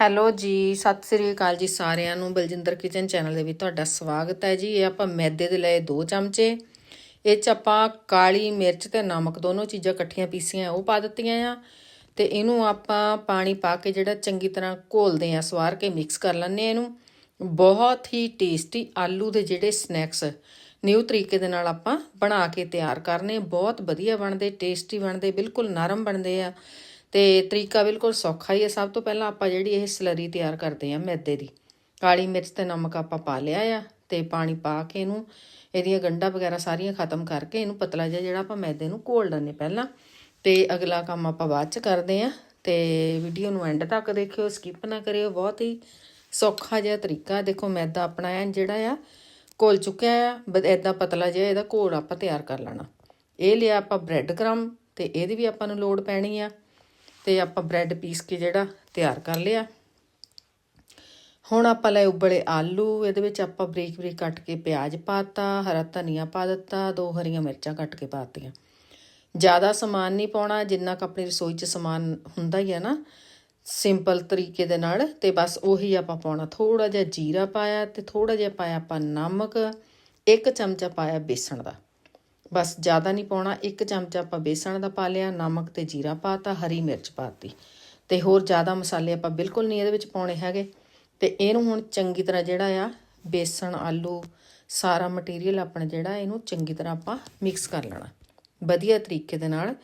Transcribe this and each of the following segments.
Hello ਜੀ, ਸਤਿ ਸ੍ਰੀ ਅਕਾਲ ਜੀ ਸਾਰਿਆਂ ਨੂੰ। ਬਲਜਿੰਦਰ ਕਿਚਨ ਚੈਨਲ ਦੇ ਵਿੱਚ ਤੁਹਾਡਾ ਸਵਾਗਤ ਹੈ ਜੀ। ਇਹ ਆਪਾਂ ਮੈਦੇ ਦੇ ਲਏ 2 ਚਮਚੇ। ਇਹ ਚ ਆਪਾਂ ਕਾਲੀ ਮਿਰਚ ਤੇ ਨਮਕ ਦੋਨੋਂ ਚੀਜ਼ਾਂ ਇਕੱਠੀਆਂ ਪੀਸੀਆਂ, ਉਹ ਪਾ ਦਿੱਤੀਆਂ ਆ। ਤੇ ਇਹਨੂੰ ਆਪਾਂ ਪਾਣੀ ਪਾ ਕੇ ਜਿਹੜਾ ਚੰਗੀ ਤਰ੍ਹਾਂ ਘੋਲਦੇ ਆ, ਸਵਾਰ ਕੇ ਮਿਕਸ ਕਰ ਲੈਂਦੇ ਆ ਇਹਨੂੰ। ਬਹੁਤ ਹੀ ਟੇਸਟੀ ਆਲੂ ਦੇ ਜਿਹੜੇ ਸਨੈਕਸ ਨਿਊ ਤਰੀਕੇ ਦੇ ਨਾਲ ਆਪਾਂ ਬਣਾ ਕੇ ਤਿਆਰ ਕਰਨੇ ਬਹੁਤ ਵਧੀਆ ਬਣਦੇ ਟੇਸਟੀ ਬਣਦੇ, ਬਿਲਕੁਲ ਨਰਮ ਬਣਦੇ ਆ। ਤੇ ਤਰੀਕਾ ਬਿਲਕੁਲ ਸੌਖਾ ਹੀ ਹੈ। ਸਭ ਤੋਂ ਪਹਿਲਾਂ ਆਪਾਂ ਜਿਹੜੀ ਇਹ ਸਲਰੀ ਤਿਆਰ ਕਰਦੇ ਆ ਮੈਦੇ ਦੀ। ਕਾਲੀ ਮਿਰਚ ਤੇ ਨਮਕ ਆਪਾਂ ਪਾ ਲਿਆ ਆ ਤੇ ਪਾਣੀ ਪਾ ਕੇ ਇਹਨੂੰ, ਇਹਦੀਆਂ ਗੰਢਾਂ ਵਗੈਰਾ ਸਾਰੀਆਂ ਖਤਮ ਕਰਕੇ ਇਹਨੂੰ ਪਤਲਾ ਜਿਹਾ ਜਿਹੜਾ ਆਪਾਂ ਮੈਦੇ ਨੂੰ ਘੋਲ ਲੈਣੇ ਪਹਿਲਾਂ। ਤੇ ਅਗਲਾ ਕੰਮ ਆਪਾਂ ਬਾਅਦ ਚ ਕਰਦੇ ਆ ਤੇ ਵੀਡੀਓ ਨੂੰ ਐਂਡ ਤੱਕ ਦੇਖਿਓ ਸਕਿਪ ਨਾ ਕਰਿਓ। ਬਹੁਤ ਹੀ ਸੌਖਾ ਜਿਹਾ ਤਰੀਕਾ। ਦੇਖੋ ਮੈਦਾ ਆਪਣਾ ਐਨ ਜਿਹੜਾ ਆ, ਘੋਲ ਚੁੱਕਿਆ ਆ ਐਦਾਂ ਪਤਲਾ ਜਿਹਾ ਇਹਦਾ ਘੋਲ ਆਪਾਂ ਤਿਆਰ ਕਰ ਲੈਣਾ। ਇਹ ਲਿਆ ਆਪਾਂ ਬ੍ਰੈਡ ਕ੍ਰਮ ਤੇ ਇਹਦੀ ਵੀ ਆਪਾਂ ਨੂੰ ਲੋੜ ਪੈਣੀ ਆ। ਤੇ ਆਪਾਂ ਬ੍ਰੈਡ ਪੀਸ ਕੇ ਜਿਹੜਾ ਤਿਆਰ ਕਰ ਲਿਆ। ਹੁਣ ਆਪਾਂ ਲੈ ਉਬਲੇ ਆਲੂ, ਇਹਦੇ ਵਿੱਚ ਆਪਾਂ ਬਰੀਕ ਬਰੀਕ ਕੱਟ ਕੇ ਪਿਆਜ਼ ਪਾਤਾ, ਹਰਾ ਧਨੀਆ ਪਾ ਦਿੱਤਾ, ਦੋ ਹਰੀਆਂ ਮਿਰਚਾਂ ਕੱਟ ਕੇ ਪਾਤੀਆਂ। ਜ਼ਿਆਦਾ ਸਮਾਨ ਨਹੀਂ ਪਾਉਣਾ, ਜਿੰਨਾ ਕ ਆਪਣੀ ਰਸੋਈ 'ਚ ਸਮਾਨ ਹੁੰਦਾ ਹੀ ਹੈ ਨਾ ਸਿੰਪਲ ਤਰੀਕੇ ਦੇ ਨਾਲ, ਤੇ ਬਸ ਉਹੀ ਆਪਾਂ ਪਾਉਣਾ। ਥੋੜਾ ਜਿਹਾ ਜੀਰਾ ਪਾਇਆ ਤੇ ਥੋੜਾ ਜਿਹਾ ਪਾਇਆ ਆਪਾਂ ਨਮਕ, ਇੱਕ ਚਮਚਾ ਪਾਇਆ ਬੇਸਣ ਦਾ। ਬਸ ਜ਼ਿਆਦਾ ਨਹੀਂ ਪਾਉਣਾ, ਇੱਕ ਚਮਚਾ ਆਪਾਂ ਬੇਸਣ ਦਾ ਪਾ ਲਿਆ, ਨਮਕ ਤੇ ਜੀਰਾ ਪਾਤਾ ਹਰੀ ਮਿਰਚ ਪਾਤੀ ਤੇ। ਹੋਰ ਜ਼ਿਆਦਾ ਮਸਾਲੇ ਆਪਾਂ ਬਿਲਕੁਲ ਨਹੀਂ ਇਹਦੇ ਵਿੱਚ ਪਾਉਣੇ ਹੈਗੇ। ਤੇ ਇਹਨੂੰ ਹੁਣ ਚੰਗੀ ਤਰ੍ਹਾਂ ਜਿਹੜਾ ਆ, ਬੇਸਣ, ਆਲੂ, ਸਾਰਾ ਮਟੀਰੀਅਲ ਆਪਣਾ ਜਿਹੜਾ, ਇਹਨੂੰ ਚੰਗੀ ਤਰ੍ਹਾਂ ਆਪਾਂ ਮਿਕਸ ਕਰ ਲੈਣਾ। ਵਧੀਆ ਤਰੀਕੇ ਦੇ ਨਾਲ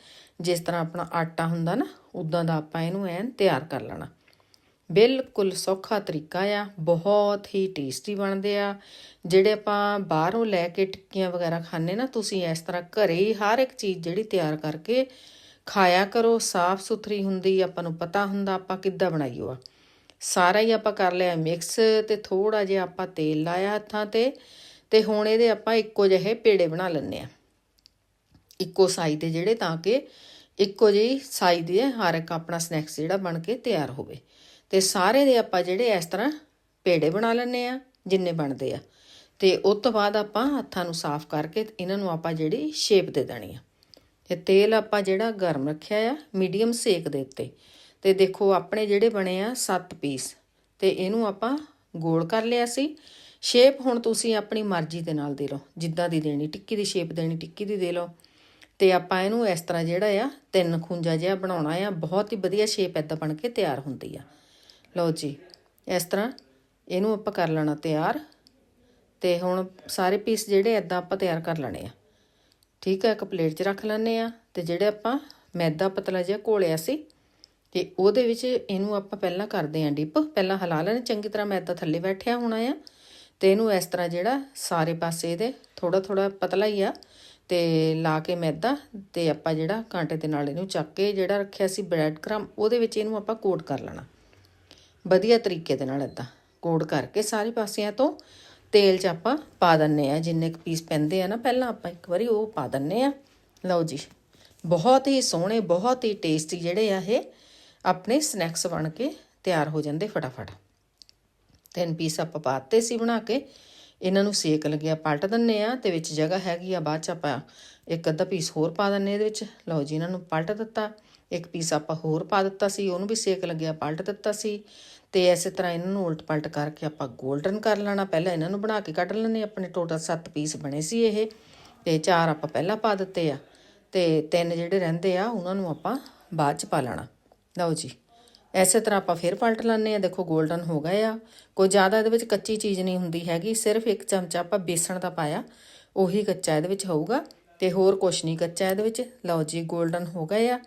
ਜਿਸ ਤਰ੍ਹਾਂ ਆਪਣਾ ਆਟਾ ਹੁੰਦਾ ਨਾ ਉਦਾਂ ਦਾ ਆਪਾਂ ਇਹਨੂੰ ਐਨ ਤਿਆਰ ਕਰ ਲੈਣਾ। ਬਿਲਕੁਲ ਸੌਖਾ ਤਰੀਕਾ ਆ, ਬਹੁਤ ਹੀ ਟੇਸਟੀ ਬਣਦੇ ਆ। ਜਿਹੜੇ ਆਪਾਂ ਬਾਹਰੋਂ ਲੈ ਕੇ ਟਿੱਕੀਆਂ ਵਗੈਰਾ ਖਾਣੇ ਨਾ, ਤੁਸੀਂ ਇਸ ਤਰ੍ਹਾਂ ਘਰੇ ਹੀ ਹਰ ਇੱਕ ਚੀਜ਼ ਜਿਹੜੀ ਤਿਆਰ ਕਰਕੇ ਖਾਇਆ ਕਰੋ। ਸਾਫ਼ ਸੁਥਰੀ ਹੁੰਦੀ, ਆਪਾਂ ਨੂੰ ਪਤਾ ਹੁੰਦਾ ਆਪਾਂ ਕਿੱਦਾਂ ਬਣਾਈਓ ਆ। ਸਾਰਾ ਹੀ ਆਪਾਂ ਕਰ ਲਿਆ, ਮਿਕਸ ਤੇ ਥੋੜਾ ਜਿਹਾ ਆਪਾਂ ਤੇਲ ਲਾਇਆ ਹੱਥਾਂ ਤੇ ਤੇ ਹੁਣ ਇਹਦੇ ਆਪਾਂ ਇੱਕੋ ਜਿਹੇ ਪੇੜੇ ਬਣਾ ਲੈਣੇ ਆ। ਇੱਕੋ ਸਾਈਜ਼ ਦੇ ਜਿਹੜੇ ਤਾਂ ਕਿ ਇੱਕੋ ਜਿਹੀ ਸਾਈਜ਼ ਦੇ ਹਰ ਇੱਕ ਆਪਣਾ ਸਨੈਕਸ ਜਿਹੜਾ ਬਣ ਕੇ ਤਿਆਰ ਹੋਵੇ। ਤੇ ਸਾਰੇ ਦੇ ਆਪਾਂ ਜਿਹੜੇ ਇਸ ਤਰ੍ਹਾਂ ਪੇੜੇ ਬਣਾ ਲੈਣੇ ਆ, ਜਿੰਨੇ ਬਣਦੇ ਆ। ਤੇ ਉਸ ਤੋਂ ਬਾਅਦ ਆਪਾਂ ਹੱਥਾਂ ਨੂੰ ਸਾਫ਼ ਕਰਕੇ ਇਹਨਾਂ ਨੂੰ ਆਪਾਂ ਜਿਹੜੀ ਸ਼ੇਪ ਦੇ ਦੇਣੀ ਆ। ਤੇ ਤੇਲ ਆਪਾਂ ਜਿਹੜਾ ਗਰਮ ਰੱਖਿਆ ਆ, ਮੀਡੀਅਮ ਸੇਕ ਦੇ ਉੱਤੇ। ਤੇ ਦੇਖੋ, ਆਪਣੇ ਜਿਹੜੇ ਬਣੇ ਆ 7 ਪੀਸ, ਤੇ ਇਹਨੂੰ ਆਪਾਂ ਗੋਲ ਕਰ ਲਿਆ ਸੀ। ਸ਼ੇਪ ਹੁਣ ਤੁਸੀਂ ਆਪਣੀ ਮਰਜ਼ੀ ਦੇ ਨਾਲ ਦੇ ਲਓ। ਜਿੱਦਾਂ ਦੀ ਦੇਣੀ, ਟਿੱਕੀ ਦੀ ਸ਼ੇਪ ਦੇਣੀ, ਟਿੱਕੀ ਦੀ ਦੇ ਲਓ। ਤੇ ਆਪਾਂ ਇਹਨੂੰ ਇਸ ਤਰ੍ਹਾਂ ਜਿਹੜਾ ਆ, ਤਿੰਨ ਖੁੰਜਾ ਜਿਹਾ ਬਣਾਉਣਾ ਆ। ਬਹੁਤ ਹੀ ਵਧੀਆ ਸ਼ੇਪ ਐਦਾਂ ਬਣ ਕੇ ਤਿਆਰ ਹੁੰਦੀ ਆ। ਲਓ ਜੀ, ਇਸ ਤਰ੍ਹਾਂ ਇਹਨੂੰ ਆਪਾਂ ਕਰ ਲੈਣਾ ਤਿਆਰ ਤੇ ਹੁਣ ਸਾਰੇ ਪੀਸ ਜਿਹੜੇ ਐਦਾਂ ਆਪਾਂ ਤਿਆਰ ਕਰ ਲੈਣੇ ਆ। ਠੀਕ ਹੈ ਇੱਕ ਪਲੇਟ 'ਚ ਰੱਖ ਲੈਣੇ ਆ ਤੇ ਜਿਹੜੇ ਆਪਾਂ ਮੈਦਾ ਪਤਲਾ ਜਿਹਾ ਘੋਲਿਆ ਸੀ ਤੇ ਉਹਦੇ ਵਿੱਚ ਇਹਨੂੰ ਆਪਾਂ ਪਹਿਲਾਂ ਕਰਦੇ ਆਂ ਡਿਪ ਪਹਿਲਾਂ ਹਲਾ ਲੈਣਾ, ਚੰਗੀ ਤਰ੍ਹਾਂ ਮੈਦਾ ਥੱਲੇ ਬੈਠਿਆ ਹੋਣਾ ਆ ਤੇ ਇਹਨੂੰ ਇਸ ਤਰ੍ਹਾਂ ਜਿਹੜਾ ਸਾਰੇ ਪਾਸੇ ਇਹਦੇ ਥੋੜਾ ਥੋੜਾ ਪਤਲਾ ਹੀ ਆ ਤੇ ਲਾ ਕੇ ਮੈਦਾ ਤੇ ਆਪਾਂ ਜਿਹੜਾ ਕਾਂਟੇ ਦੇ ਨਾਲ ਇਹਨੂੰ ਚੱਕ ਕੇ ਜਿਹੜਾ ਰੱਖਿਆ ਸੀ ਬ੍ਰੈਡ ਕ੍ਰਮ ਉਹਦੇ ਵਿੱਚ ਇਹਨੂੰ ਆਪਾਂ ਕੋਟ ਕਰ ਲੈਣਾ। ਵਧੀਆ ਤਰੀਕੇ ਦੇ ਨਾਲ ਇਦਾਂ ਕੋਟ ਕਰਕੇ ਸਾਰੇ ਪਾਸਿਆਂ ਤੋਂ ਤੇਲ 'ਚ ਆਪਾਂ ਪਾ ਦਿੰਨੇ ਆ, ਜਿੰਨੇ ਕੁ ਪੀਸ ਪੈਂਦੇ ਆ ਨਾ, ਪਹਿਲਾਂ ਆਪਾਂ ਇੱਕ ਵਾਰੀ ਉਹ ਪਾ ਦਿੰਨੇ ਆ। ਲਓ ਜੀ, ਬਹੁਤ ਹੀ ਸੋਹਣੇ, ਬਹੁਤ ਹੀ ਟੇਸਟੀ ਜਿਹੜੇ ਆ ਇਹ ਆਪਣੇ ਸਨੈਕਸ ਬਣ ਕੇ ਤਿਆਰ ਹੋ ਜਾਂਦੇ ਫਟਾਫਟ। ਤਿੰਨ ਪੀਸ ਆਪਾਂ ਪਾਤੇ ਸੀ ਬਣਾ ਕੇ, ਇਹਨਾਂ ਨੂੰ ਸੇਕ ਲੱਗਿਆ ਪਲਟ ਦਿੰਨੇ ਆ ਤੇ ਵਿੱਚ ਜਗ੍ਹਾ ਹੈਗੀ ਆ, ਬਾਅਦ ਚ ਆਪਾਂ ਇੱਕ ਅੱਧਾ ਪੀਸ ਹੋਰ ਪਾ ਦਿੰਨੇ ਇਹਦੇ ਵਿੱਚ। ਲਓ ਜੀ, ਇਹਨਾਂ ਨੂੰ ਪਲਟ ਦਿੱਤਾ। ਇੱਕ ਪੀਸ ਆਪਾਂ ਹੋਰ ਪਾ ਦਿੱਤਾ ਸੀ, ਉਹਨੂੰ ਵੀ ਸੇਕ ਲੱਗਿਆ, ਪਲਟ ਦਿੱਤਾ ਸੀ। ਤੇ ਐਸੇ ਤਰ੍ਹਾਂ ਇਹਨਾਂ ਨੂੰ ਉਲਟ ਪਲਟ ਕਰਕੇ ਆਪਾਂ ਗੋਲਡਨ ਕਰ ਲੈਣਾ। ਪਹਿਲਾਂ ਇਹਨਾਂ ਨੂੰ ਬਣਾ ਕੇ ਕੱਢ ਲੈਣੇ ਆਪਣੇ ਟੋਟਲ 7 ਪੀਸ ਬਣੇ ਸੀ ਇਹ। ਤੇ ਚਾਰ ਆਪਾਂ ਪਹਿਲਾਂ ਪਾ ਦਿੱਤੇ ਆ। ਤੇ ਤਿੰਨ ਜਿਹੜੇ ਰਹਿੰਦੇ ਆ, ਉਹਨਾਂ ਨੂੰ ਆਪਾਂ ਬਾਅਦ ਚ ਪਾ ਲੈਣਾ। ਲਓ ਜੀ। ਐਸੇ ਤਰ੍ਹਾਂ ਆਪਾਂ ਫੇਰ ਪਲਟ ਲੈਣੇ ਆ ਦੇਖੋ ਗੋਲਡਨ ਹੋ ਗਏ ਆ। ਕੋਈ ਜ਼ਿਆਦਾ ਇਹਦੇ ਵਿੱਚ ਕੱਚੀ ਚੀਜ਼ ਨਹੀਂ ਹੁੰਦੀ ਹੈਗੀ। ਸਿਰਫ ਇੱਕ ਚਮਚਾ ਆਪਾਂ ਬੇਸਣ ਦਾ ਪਾਇਆ। ਉਹੀ ਕੱਚਾ ਇਹਦੇ ਵਿੱਚ ਹੋਊਗਾ। ਤੇ ਹੋਰ ਕੁਛ ਨਹੀਂ ਕੱਚਾ ਇਹਦੇ ਵਿੱਚ। ਲਓ ਜੀ ਗੋਲਡਨ ਹੋ ਗਏ ਆ।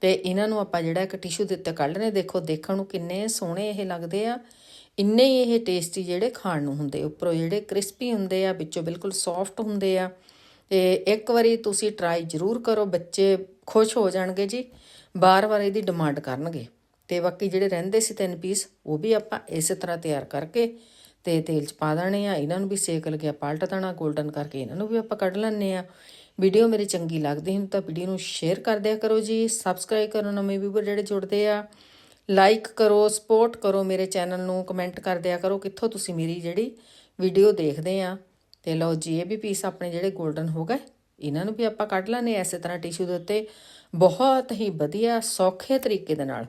ਤੇ ਇਹਨਾਂ ਨੂੰ ਆਪਾਂ ਜਿਹੜਾ ਇੱਕ ਟਿਸ਼ੂ ਦੇ ਉੱਤੇ ਕੱਢ ਲੈਣੇ ਦੇਖੋ, ਦੇਖਣ ਨੂੰ ਕਿੰਨੇ ਸੋਹਣੇ ਇਹ ਲੱਗਦੇ ਆ। ਇੰਨੇ ਹੀ ਇਹ ਟੇਸਟੀ ਜਿਹੜੇ ਖਾਣ ਨੂੰ ਹੁੰਦੇ, ਉੱਪਰੋਂ ਜਿਹੜੇ ਕ੍ਰਿਸਪੀ ਹੁੰਦੇ ਆ, ਵਿੱਚੋਂ ਬਿਲਕੁਲ ਸੌਫਟ ਹੁੰਦੇ ਆ। ਤੇ ਇੱਕ ਵਾਰੀ ਤੁਸੀਂ ਟਰਾਈ ਜ਼ਰੂਰ ਕਰੋ, ਬੱਚੇ ਖੁਸ਼ ਹੋ ਜਾਣਗੇ ਜੀ। ਬਾਰ-ਬਾਰ ਇਹਦੀ ਡਿਮਾਂਡ ਕਰਨਗੇ। ਤੇ ਬਾਕੀ ਜਿਹੜੇ ਰਹਿੰਦੇ ਸੀ ਤਿੰਨ ਪੀਸ ਉਹ ਵੀ ਆਪਾਂ ਇਸੇ ਤਰ੍ਹਾਂ ਤਿਆਰ ਕਰਕੇ ਤੇ ਤੇਲ 'ਚ ਪਾ ਦੇਣੇ ਆ। ਇਹਨਾਂ ਨੂੰ ਵੀ ਸੇਕ ਲੱਗਿਆ ਪਲਟ ਦੇਣਾ 골ਡਨ ਕਰਕੇ ਇਹਨਾਂ ਨੂੰ ਵੀ ਆਪਾਂ ਕੱਢ ਲੈਣੇ ਆ। ਵੀਡੀਓ ਮੇਰੇ ਚੰਗੀ ਲੱਗਦੀ ਹੈ ਤਾਂ ਵੀਡੀਓ ਨੂੰ ਸ਼ੇਅਰ ਕਰ ਦਿਆ ਕਰੋ ਜੀ ਸਬਸਕ੍ਰਾਈਬ ਕਰੋ ਨਵੇਂ ਵੀਵਰ ਜਿਹੜੇ ਜੁੜਦੇ ਆ। ਲਾਈਕ ਕਰੋ ਸਪੋਰਟ ਕਰੋ ਮੇਰੇ ਚੈਨਲ ਨੂੰ ਕਮੈਂਟ ਕਰ ਦਿਆ ਕਰੋ ਕਿੱਥੋਂ ਤੁਸੀਂ ਮੇਰੀ ਜਿਹੜੀ ਵੀਡੀਓ ਦੇਖਦੇ ਆ। ਤੇ ਲਓ ਜੀ, ਇਹ ਵੀ ਪੀਸ ਆਪਣੇ ਜਿਹੜੇ 골ਡਨ ਹੋ ਗਏ, ਇਹਨਾਂ ਨੂੰ ਵੀ ਆਪਾਂ ਕੱਢ ਲੈਣੇ ਐਸੇ ਤਰ੍ਹਾਂ ਟਿਸ਼ੂ ਦੇ ਉੱਤੇ। ਬਹੁਤ ਹੀ ਵਧੀਆ, ਸੌਖੇ ਤਰੀਕੇ ਦੇ ਨਾਲ।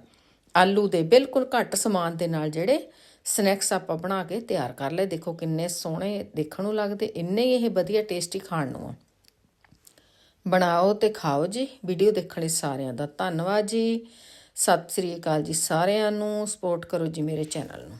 ਆਲੂ ਦੇ ਬਿਲਕੁਲ ਘੱਟ ਸਮਾਨ ਦੇ ਨਾਲ ਜਿਹੜੇ ਸਨੈਕਸ ਆਪਾਂ ਬਣਾ ਕੇ ਤਿਆਰ ਕਰ ਲਏ। ਦੇਖੋ ਕਿੰਨੇ ਸੋਹਣੇ ਦੇਖਣ ਨੂੰ ਲੱਗਦੇ, ਇੰਨੇ ਹੀ ਇਹ ਵਧੀਆ ਟੇਸਟੀ ਖਾਣ ਨੂੰ ਆ। ਬਣਾਓ ਤੇ ਖਾਓ ਜੀ। ਵੀਡੀਓ ਦੇਖਣ ਲਈ ਸਾਰਿਆਂ ਦਾ ਧੰਨਵਾਦ ਜੀ। ਸਤਿ ਸ੍ਰੀ ਅਕਾਲ ਜੀ ਸਾਰਿਆਂ ਨੂੰ। ਸਪੋਰਟ ਕਰੋ ਜੀ ਮੇਰੇ ਚੈਨਲ ਨੂੰ।